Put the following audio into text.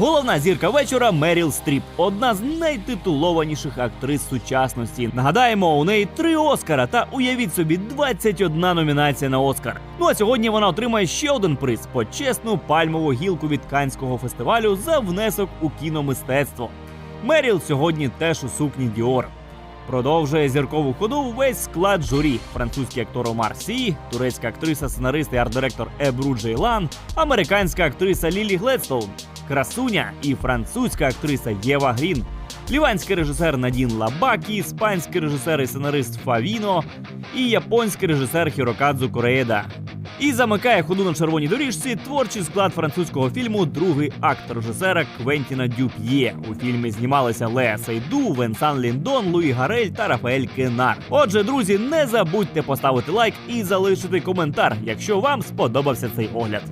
Головна зірка вечора Меріл Стріп, одна з найтитулованіших актрис сучасності. Нагадаємо, у неї три Оскара та уявіть собі 21 номінація на Оскар. Ну а сьогодні вона отримає ще один приз почесну пальмову гілку від Канського фестивалю за внесок у кіномистецтво. Меріл сьогодні теж у сукні Діор. Продовжує зіркову ходу весь склад журі: французький актор Омар Сі, турецька актриса, сценарист і арт-директор Ебру Джейлан, американська актриса Лілі Гледстоун, красуня і французька актриса Єва Грін, ліванський режисер Надін Лабакі, іспанський режисер і сценарист Фавіно і японський режисер Хірокадзу Кореєда. І замикає ходу на червоній доріжці творчий склад французького фільму Другий акт режисера Квентіна Дюп'є. У фільмі знімалися Леа Сейду, Венсан Ліндон, Луї Гарель та Рафаель Кенар. Отже, друзі, не забудьте поставити лайк і залишити коментар, якщо вам сподобався цей огляд.